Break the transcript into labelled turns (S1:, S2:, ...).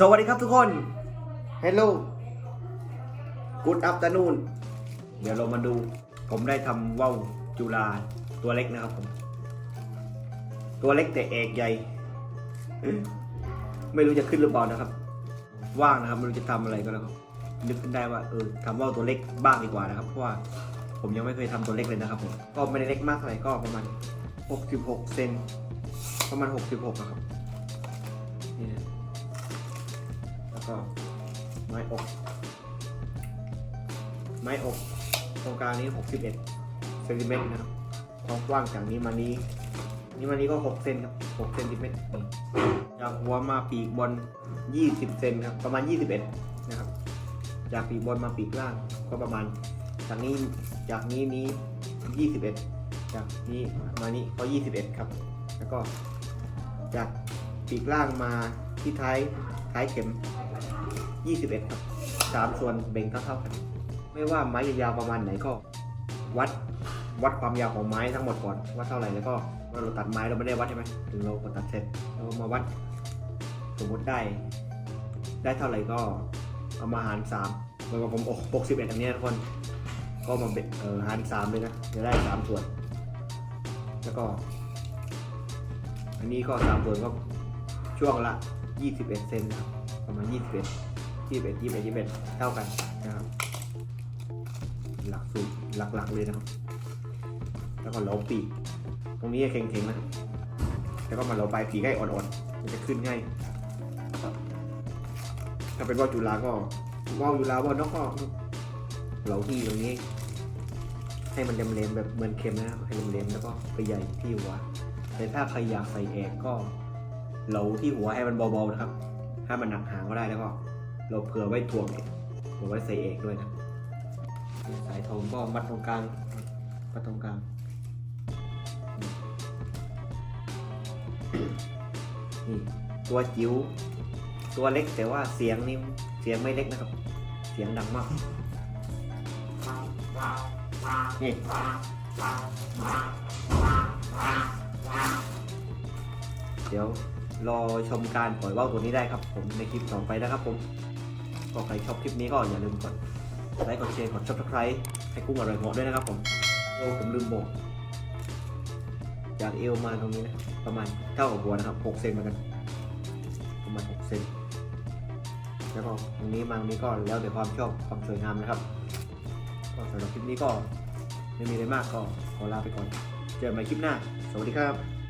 S1: สวัสดีครับทุกคน Hello Good afternoon เดี๋ยวเรามาดู ผมได้ทำว่าวจุฬาตัวเล็กนะครับผม ตัวเล็กแต่เอกใหญ่ ไม่รู้จะขึ้นหรือเปล่านะครับ ว่างนะครับไม่รู้จะทำอะไรก็แล้วครับนึกขึ้นได้ว่าเออทำว่าวตัวเล็กบ้างดีกว่านะครับ เพราะว่าผมยังไม่เคยทำตัวเล็กเลยนะครับผม ก็ไม่ได้เล็กมากเท่าไหร่ก็ประมาณ 66 เซนประมาณ 66นะครับ แล้วก็ไม้อก ไม้อกตรงกลางนี้ 61เซนติเมตรนะครับ ความกว้างจากนี้มานี้ นี่มานี้ก็ 6 เซนครับ6เซนติเมตรจากหัวมาปีกบน 20 เซนครับ ประมาณ 21 นะครับ จากปีกบนมาปีกล่างก็ประมาณ จากนี้ จากนี้นี้ 21 จากนี้มานี้ก็ 21 ครับ แล้วก็จากปีกล่างมาที่ท้ายท้ายเข็ม 21ครับสามส่วนเบ่งเท่าๆกัน ไม่ว่าไม้ยาวประมาณไหนก็ วัดวัดความยาวของไม้ทั้งหมดก่อนว่าเท่าไหร่แล้วก็ว่าเราตัดไม้เราไม่ได้วัดใช่ไหมถึงเราตัดเสร็จเรามาวัดสมมติได้ ได้เท่าไหร่ก็เอามาหารสามเหมือนกับผมโอ้หกสิบเอ็ดอันนี้ทุกคนก็มาเบ็ดเออหารสามเลยนะจะได้สามส่วน แล้วก็ อันนี้ก็สามส่วนก็ช่วงละ21เซนนะครับประมาณ21 21 21 21เท่ากันนะครับ หลักสูตรหลักๆเลยนะครับ แล้วก็เหลาปีกตรงนี้เข่งๆนะแล้วก็มาเหลาปลายปีกให้อ่อนๆมันจะขึ้นง่ายถ้าเป็นว่าวจุฬาก็ว่าวจุฬาว่าวนกก็เหลาที่ตรงนี้ ให้มันเลมๆแบบเหมือนเข็มนะครับให้เลมๆแล้วก็ไปใหญ่ที่หัวแต่ถ้าใครอยากใส่แอกก็เหลาที่หัวให้มันเบาๆนะครับ ถ้ามันหนักหางก็ได้แล้วก็ เราเผื่อไว้ถ่วงเอกเผื่อไว้ใส่เอกด้วยนะสายทองก็มัดตรงกลางมัดตรงกลางนี่ตัวจิ๋วตัวเล็กแต่ว่าเสียงนี่เสียงไม่เล็กนะครับ เสียงดังมากนี่เดี๋ยวรอชมการปล่อยว่าวตัวนี้ได้ครับ ผมในคลิปต่อไปนะครับผม ก็ใครชอบคลิปนี้ก็อย่าลืมกดไลค์กดแชร์กด subscribe ให้กุ้งอร่อยเหมาะด้วยนะครับผมโอ้ผมลืมบอกจากเอวมาตรงนี้นะประมาณเท่ากับหัวนะครับ6เซนเหมือนกัน ประมาณ6เซนแล้วก็ตรงนี้มาตรงนี้ก็แล้วแต่ความชอบความสวยงามนะครับก็สำหรับคลิปนี้ก็ไม่มีอะไรมากก็ขอลาไปก่อน เจอกันใหม่คลิปหน้า สวัสดีครับ